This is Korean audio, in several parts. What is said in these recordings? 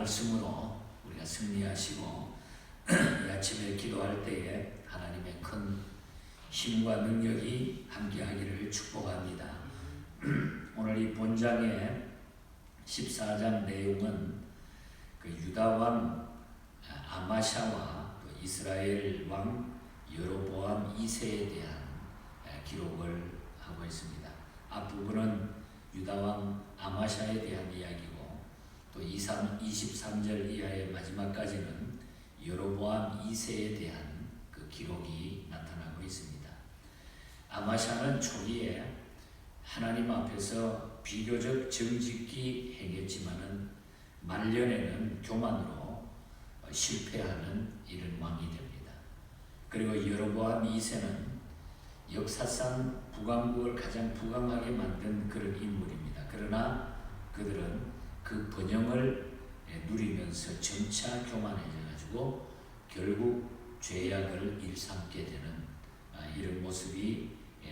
말씀으로 우리가 승리하시고 이 아침에 기도할 때에 하나님의 큰 힘과 능력이 함께하기를 축복합니다. 오늘 이 본장의 14장 내용은 그 유다 왕 아마샤와 또 이스라엘 왕 여로보암 2세에 대한 기록을 하고 있습니다. 앞부분은 유다 왕 아마샤에 대한 이야기고 또 23, 23절 이하의 마지막까지는 여로보암 2세에 대한 그 기록이 나타나고 있습니다. 아마샤는 초기에 하나님 앞에서 비교적 정직히 행했지만은 말년에는 교만으로 실패하는 이런 왕이 됩니다. 그리고 여로보암 2세는 역사상 북왕국을 가장 부강하게 만든 그런 인물입니다. 그러나 그들은 그 번영을 누리면서 점차 교만해져가지고 결국 죄악을 일삼게 되는 이런 모습이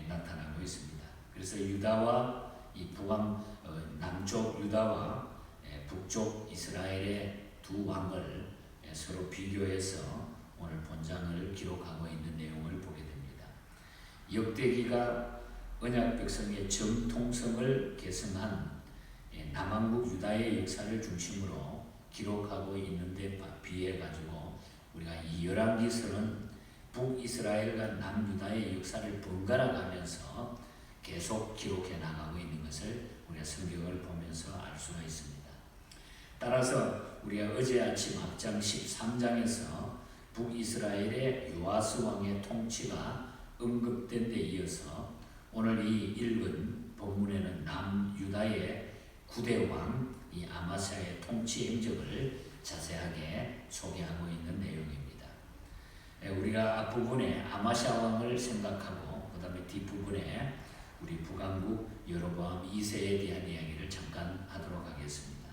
나타나고 있습니다. 그래서 유다와 이 북왕 남쪽 유다와 북쪽 이스라엘의 두 왕을 서로 비교해서 오늘 본장을 기록하고 있는 내용을 보게 됩니다. 역대기가 언약 백성의 정통성을 계승한 남왕국 유다의 역사를 중심으로 기록하고 있는데 비해 가지고 우리가 이 열왕기서는 북이스라엘과 남유다의 역사를 번갈아 가면서 계속 기록해 나가고 있는 것을 우리가 성경을 보면서 알 수가 있습니다. 따라서 우리가 어제 아침 앞장 13장에서 북이스라엘의 요아스 왕의 통치가 언급된 데 이어서 오늘 이 읽은 본문에는 남유다의 구대 왕 이 아마사의 통치 행적을 자세하게 소개하고 있는 내용입니다. 우리가 앞부분에 아마샤 왕을 생각하고 그 다음에 뒷부분에 우리 북왕국 여로보암 2세에 대한 이야기를 잠깐 하도록 하겠습니다.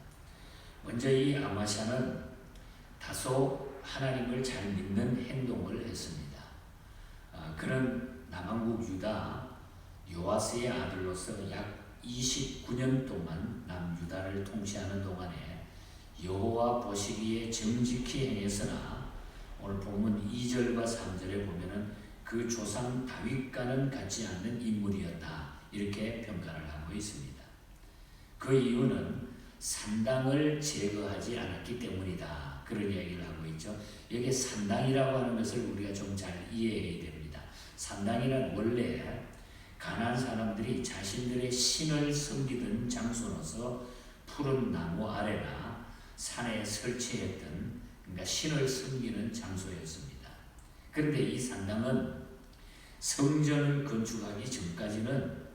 먼저 이 아마샤는 다소 하나님을 잘 믿는 행동을 했습니다. 그는 남왕국 유다 요아스의 아들로서 약 29년 동안 남유다를 통치하는 동안에 여호와 보시기에 정직히 행했으나 오늘 본문 2절과 3절에 보면은 그 조상 다윗과는 같지 않는 인물이었다. 이렇게 평가를 하고 있습니다. 그 이유는 산당을 제거하지 않았기 때문이다. 그런 이야기를 하고 있죠. 여기 산당이라고 하는 것을 우리가 좀 잘 이해해야 됩니다. 산당이란 원래 가난 사람들이 자신들의 신을 섬기던 장소로서 푸른 나무 아래나 산에 설치했던 그러니까 신을 섬기는 장소였습니다. 그런데 이 산당은 성전을 건축하기 전까지는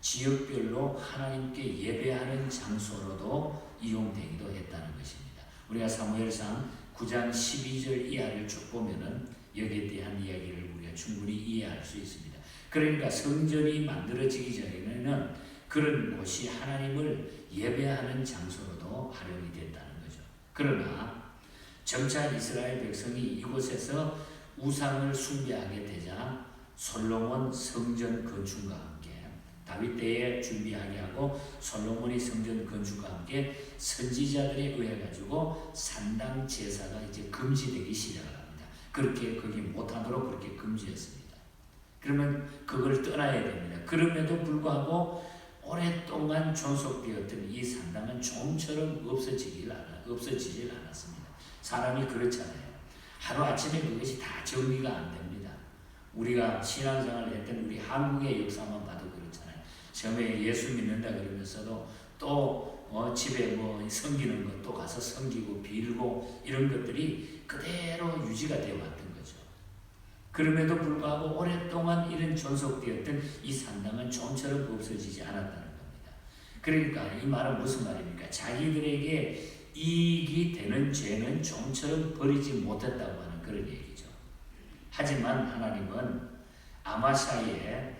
지역별로 하나님께 예배하는 장소로도 이용되기도 했다는 것입니다. 우리가 사무엘상 9장 12절 이하를 쭉 보면은 여기에 대한 이야기를 우리가 충분히 이해할 수 있습니다. 그러니까 성전이 만들어지기 전에는 그런 곳이 하나님을 예배하는 장소로도 활용이 됐다는 거죠. 그러나 점차 이스라엘 백성이 이곳에서 우상을 숭배하게 되자 솔로몬 성전 건축과 함께 다윗 때에 준비하게 하고 솔로몬이 성전 건축과 함께 선지자들에 의해 가지고 산당 제사가 이제 금지되기 시작을 합니다. 그렇게 거기 못하도록 그렇게 금지했습니다. 그러면 그걸 떠나야 됩니다. 그럼에도 불구하고 오랫동안 존속되었던 이 산당은 좀처럼 없어지질 않아, 없어지질 않았습니다. 사람이 그렇잖아요. 하루 아침에 그것이 다 정리가 안 됩니다. 우리가 신앙생활을 했던 우리 한국의 역사만 봐도 그렇잖아요. 처음에 예수 믿는다 그러면서도 또 어, 집에 뭐 섬기는 것도 가서 섬기고 빌고 이런 것들이 그대로 유지가 되어 거죠. 그럼에도 불구하고 오랫동안 이런 존속되었던 이 산당은 좀처럼 없어지지 않았다는 겁니다. 그러니까 이 말은 무슨 말입니까? 자기들에게 이익이 되는 죄는 좀처럼 버리지 못했다고 하는 그런 얘기죠. 하지만 하나님은 아마샤에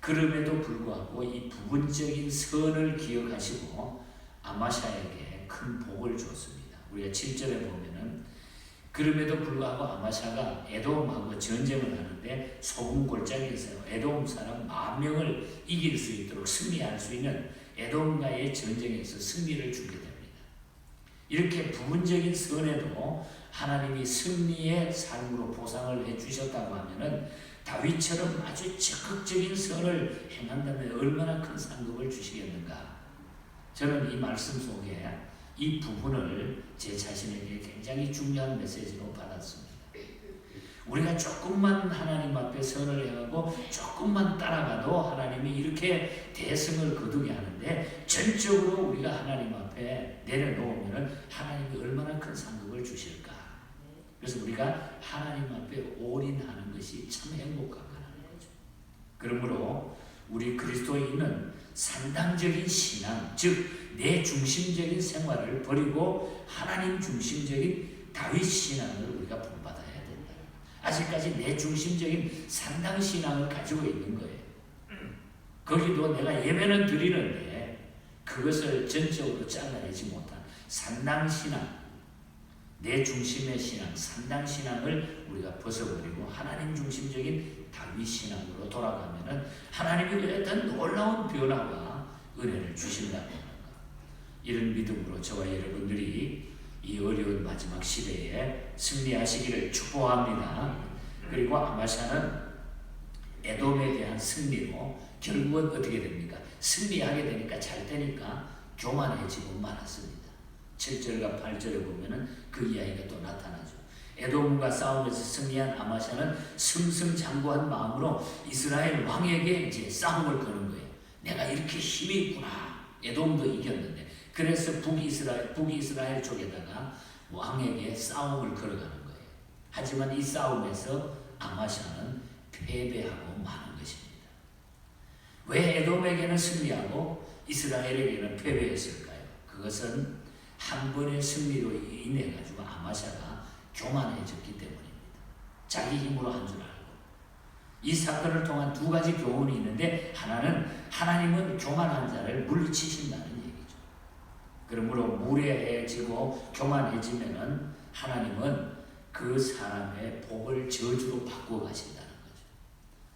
그럼에도 불구하고 이 부분적인 선을 기억하시고 아마샤에게 큰 복을 줬습니다. 우리가 7절에 보면은 그럼에도 불구하고 아마샤가 에돔하고 전쟁을 하는데 소금 골짜기에서 에돔 사람 만 명을 이길 수 있도록 승리할 수 있는 에돔과의 전쟁에서 승리를 주게 됩니다. 이렇게 부분적인 선에도 하나님이 승리의 삶으로 보상을 해 주셨다고 하면은 다윗처럼 아주 적극적인 선을 행한다면 얼마나 큰 상급을 주시겠는가. 저는 이 말씀 속에 이 부분을 제 자신에게 굉장히 중요한 메시지로 받았습니다. 우리가 조금만 하나님 앞에 선을 행하고 조금만 따라가도 하나님이 이렇게 대승을 거두게 하는데 전적으로 우리가 하나님 앞에 내려놓으면 하나님이 얼마나 큰 상급을 주실까. 그래서 우리가 하나님 앞에 올인하는 것이 참 행복하다는 거죠. 그러므로 우리 그리스도인은 산당적인 신앙, 즉 내 중심적인 생활을 버리고 하나님 중심적인 다윗 신앙을 우리가 본받아야 된다. 아직까지 내 중심적인 산당 신앙을 가지고 있는 거예요. 거기도 내가 예배는 드리는데 그것을 전적으로 잘라내지 못한 산당 신앙, 내 중심의 신앙, 산당 신앙을 우리가 벗어버리고 하나님 중심적인 다윗 신앙으로 돌아가면은 하나님이 어떤 놀라운 변화와 은혜를 주신다는 것. 이런 믿음으로 저와 여러분들이 이 어려운 마지막 시대에 승리하시기를 축복합니다. 그리고 아마샤는 에돔에 대한 승리로 결국은 어떻게 됩니까? 승리하게 되니까 잘 되니까 교만해지고 말았습니다. 7절과 8절에 보면은 그 이야기가 또 나타나죠. 에돔과 싸움에서 승리한 아마샤는 승승장구한 마음으로 이스라엘 왕에게 이제 싸움을 거는 거예요. 내가 이렇게 힘이 있구나. 에돔도 이겼는데 그래서 북이스라엘 북이스라엘 쪽에다가 왕에게 싸움을 걸어가는 거예요. 하지만 이 싸움에서 아마샤는 패배하고 마는 것입니다. 왜 에돔에게는 승리하고 이스라엘에게는 패배했을까요? 그것은 한 번의 승리로 인해 가지고 아마샤가 교만해졌기 때문입니다. 자기 힘으로 한 줄 알고. 이 사건을 통한 두 가지 교훈이 있는데 하나는 하나님은 교만한 자를 물리치신다는 얘기죠. 그러므로 무례해지고 교만해지면은 하나님은 그 사람의 복을 저주로 바꾸어 가신다는 거죠.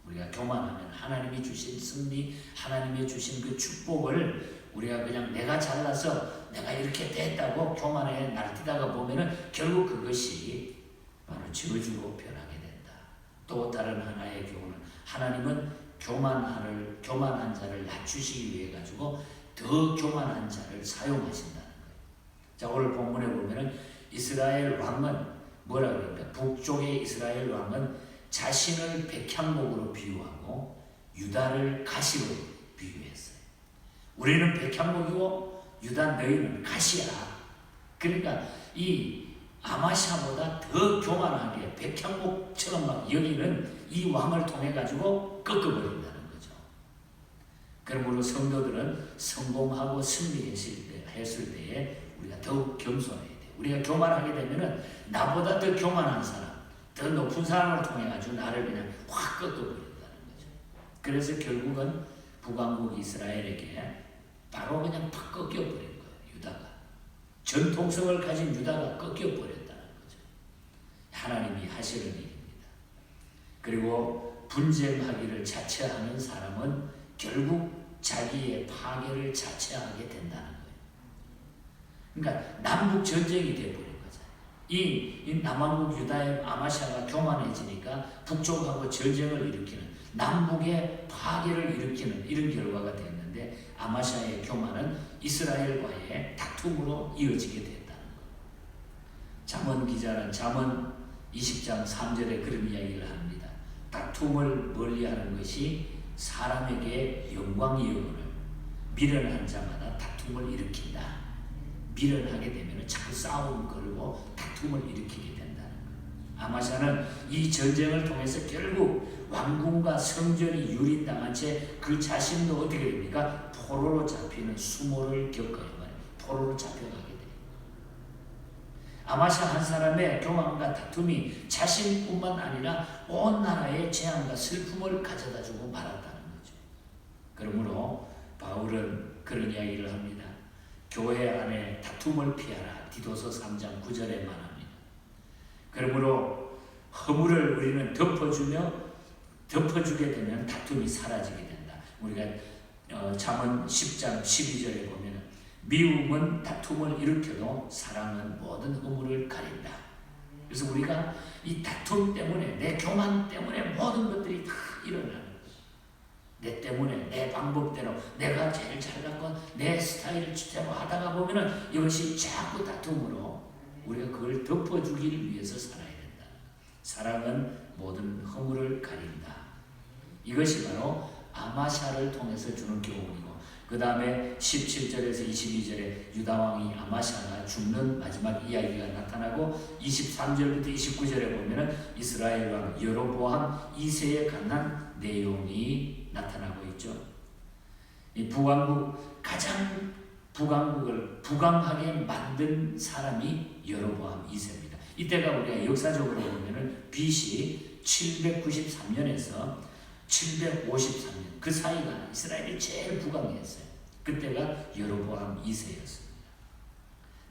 우리가 교만하면 하나님이 주신 승리, 하나님이 주신 그 축복을 우리가 그냥 내가 잘나서 내가 이렇게 됐다고 교만에 날뛰다가 보면은 결국 그것이 바로 저주로 변하게 된다. 또 다른 하나의 교훈은 하나님은 교만을 교만한 자를 낮추시기 위해 가지고 더 교만한 자를 사용하신다는 거예요. 자 오늘 본문에 보면은 이스라엘 왕은 뭐라 그럽니까? 북쪽의 이스라엘 왕은 자신을 백향목으로 비유하고 유다를 가시로 비유했어요. 우리는 백향목이고 유다 너희는 가시야. 그러니까 이 아마샤보다 더 교만하게 백향목처럼 막 여기는 이 왕을 통해 가지고 꺾어버린다는 거죠. 그러므로 성도들은 성공하고 승리했을 때, 했을 때에 우리가 더욱 겸손해야 돼. 우리가 교만하게 되면은 나보다 더 교만한 사람, 더 높은 사람을 통해 가지고 나를 그냥 확 꺾어버린다는 거죠. 그래서 결국은 북왕국 이스라엘에게 바로 그냥 팍 꺾여버린 거예요. 유다가 전통성을 가진 유다가 꺾여버렸다는 거죠. 하나님이 하시는 일입니다. 그리고 분쟁하기를 자처하는 사람은 결국 자기의 파괴를 자처하게 된다는 거예요. 그러니까 남북 전쟁이 되어버린 거잖아요. 이, 이 남한국 유다의 아마샤가 교만해지니까 북쪽하고 전쟁을 일으키는 남북의 파괴를 일으키는 이런 결과가 됐는데 아마샤의 교만은 이스라엘과의 다툼으로 이어지게 됐다는 것. 잠언 기자는 잠언 20장 3절에 그런 이야기를 합니다. 다툼을 멀리하는 것이 사람에게 영광이오늘 미련한 자마다 다툼을 일으킨다. 미련하게 되면 자꾸 싸움 걸고 다툼을 일으키게 된다는 것. 아마샤는 이 전쟁을 통해서 결국 왕궁과 성전이 유린당한 채 그 자신도 어떻게 됩니까? 포로로 잡히는 수모를 겪어요. 포로로 잡혀가게 돼요. 아마샤 한 사람의 교만과 다툼이 자신뿐만 아니라 온 나라의 재앙과 슬픔을 가져다주고 말았다는 거죠. 그러므로 바울은 그런 이야기를 합니다. 교회 안에 다툼을 피하라. 디도서 3장 9절에 말합니다. 그러므로 허물을 우리는 덮어주며 덮어주게 되면 다툼이 사라지게 된다. 우리가 어, 잠언 10장 12절에 보면 미움은 다툼을 일으켜도 사랑은 모든 허물을 가린다. 그래서 우리가 이 다툼 때문에 내 교만 때문에 모든 것들이 다 일어나는. 내 때문에 내 방법대로 내가 제일 건내 스타일대로 하다가 보면은 이것이 자꾸 다툼으로 우리가 그걸 덮어주기를 위해서 살아야 된다. 사랑은 모든 허물을 가린다. 이것이 바로 아마샤를 통해서 주는 교훈이고 그 다음에 17절에서 22절에 유다왕이 아마샤가 죽는 마지막 이야기가 나타나고 23절부터 29절에 보면은 이스라엘 왕 여로보암 2세에 관한 내용이 나타나고 있죠. 이 북왕국 가장 북왕국을 부강하게 만든 사람이 여로보암 2세입니다. 이때가 우리가 역사적으로 보면은 BC 793년에서 753년 그 사이가 이스라엘이 제일 부강했어요. 그때가 여로보암 2세였습니다.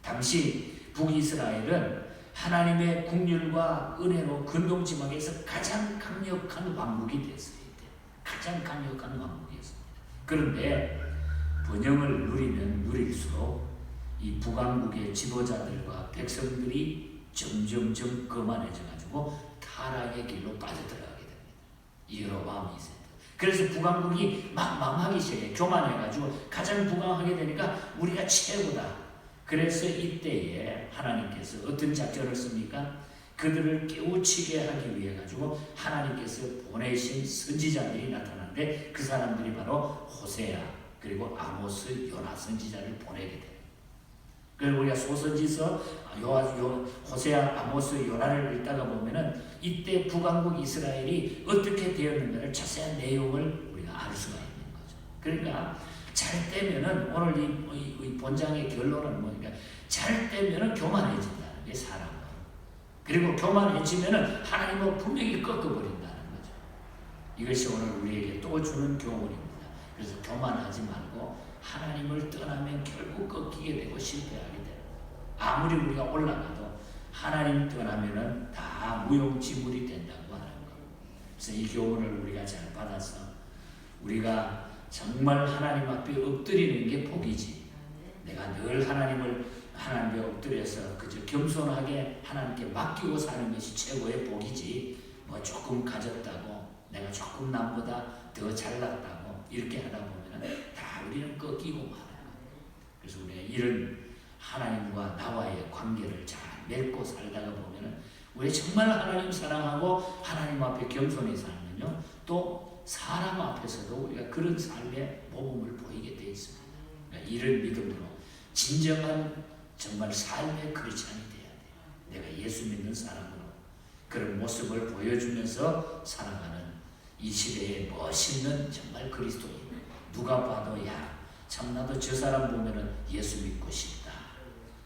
당시 북이스라엘은 하나님의 국률과 은혜로 근동지방에서 가장 강력한 왕국이 됐어요. 가장 강력한 왕국이었습니다. 그런데 번영을 누리면 누릴수록 이 북왕국의 지도자들과 백성들이 점점점 거만해져 가지고 타락의 길로 빠져들어가게 됩니다. 여로보암 2세. 그래서 북왕국이 막 망하기 시작해 교만해가지고 가장 부강하게 되니까 우리가 최고다. 그래서 이때에 하나님께서 어떤 작전을 씁니까? 그들을 깨우치게 하기 위해 가지고 하나님께서 보내신 선지자들이 나타나는데 그 사람들이 바로 호세야 그리고 아모스 요나 선지자를 보내게 돼요. 그리고 우리가 소선지서 요아 요 호세아 아모스 요나를 읽다가 보면은 이때 북왕국 이스라엘이 어떻게 되었는가를 자세한 내용을 우리가 알 수가 있는 거죠. 그러니까 잘 되면은 오늘 이, 이, 이 본장의 결론은 뭐니까 잘 되면은 교만해진다는 게 사람은. 그리고 교만해지면은 하나님은 분명히 꺾어버린다는 거죠. 이것이 오늘 우리에게 또 주는 교훈입니다. 그래서 교만하지 말고 하나님을 떠나면 결국 꺾이게 되고 실패하게 돼요. 아무리 우리가 올라가도 하나님 떠나면은 다 무용지물이 된다고 하는 거. 그래서 이 교훈을 우리가 잘 받아서 우리가 정말 하나님 앞에 엎드리는 게 복이지. 내가 늘 하나님을 하나님 앞에 엎드려서 그저 겸손하게 하나님께 맡기고 사는 것이 최고의 복이지. 뭐 조금 가졌다고 내가 조금 남보다 더 잘났다고 이렇게 하다 보면은 다 우리는 꺾이고 말아요. 그래서 우리가 이런 하나님과 나와의 관계를 잘 맺고 살다가 보면은 우리 정말 하나님 사랑하고 하나님 앞에 겸손히 살면요 또 사람 앞에서도 우리가 그런 삶의 모범을 보이게 돼 있습니다. 그러니까 이런 믿음으로 진정한 정말 삶의 크리스천이 돼야 돼요. 내가 예수 믿는 사람으로 그런 모습을 보여주면서 살아가는 이 시대의 멋있는 정말 그리스도인. 누가 봐도 야 참 나도 저 사람 보면은 예수 믿고 싶다.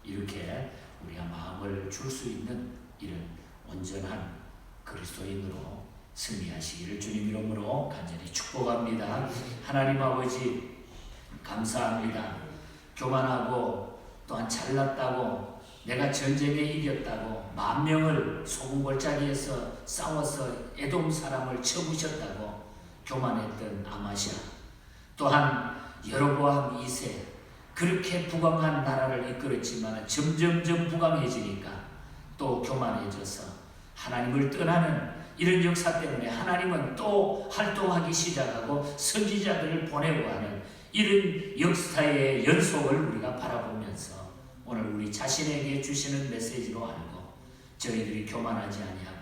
이렇게 우리가 마음을 줄 수 있는 이런 온전한 그리스도인으로 승리하시기를 주님 이름으로 간절히 축복합니다. 하나님 아버지 감사합니다. 교만하고 또한 잘났다고 내가 전쟁에 이겼다고 만 명을 소금 골짜기에서 싸워서 에돔 사람을 쳐부셨다고 교만했던 아마시아 또한 여로보암 2세 그렇게 부강한 나라를 이끌었지만 점점점 부강해지니까 또 교만해져서 하나님을 떠나는 이런 역사 때문에 하나님은 또 활동하기 시작하고 선지자들을 보내고 하는 이런 역사의 연속을 우리가 바라보면서 오늘 우리 자신에게 주시는 메시지로 알고 저희들이 교만하지 아니하고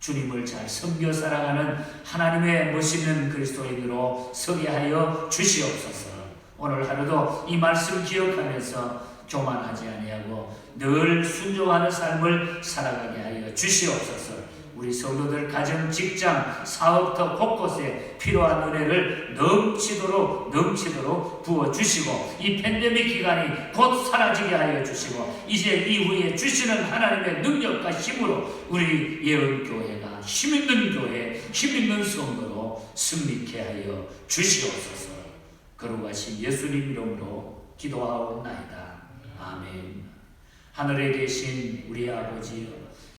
주님을 잘 섬겨 살아가는 하나님의 멋있는 그리스도인으로 서게 하여 주시옵소서. 오늘 하루도 이 말씀 기억하면서 교만하지 아니하고 늘 순종하는 삶을 살아가게 하여 주시옵소서. 우리 성도들 가정, 직장, 사업터 곳곳에 필요한 은혜를 넘치도록 넘치도록 부어 주시고 이 팬데믹 기간이 곧 사라지게 하여 주시고 이제 이후에 주시는 하나님의 능력과 힘으로 우리 예언 교회가 힘 있는 교회, 힘 있는 성도로 승리케 하여 주시옵소서. 거룩하신 예수님 이름으로 기도하옵나이다. 아멘. 하늘에 계신 우리 아버지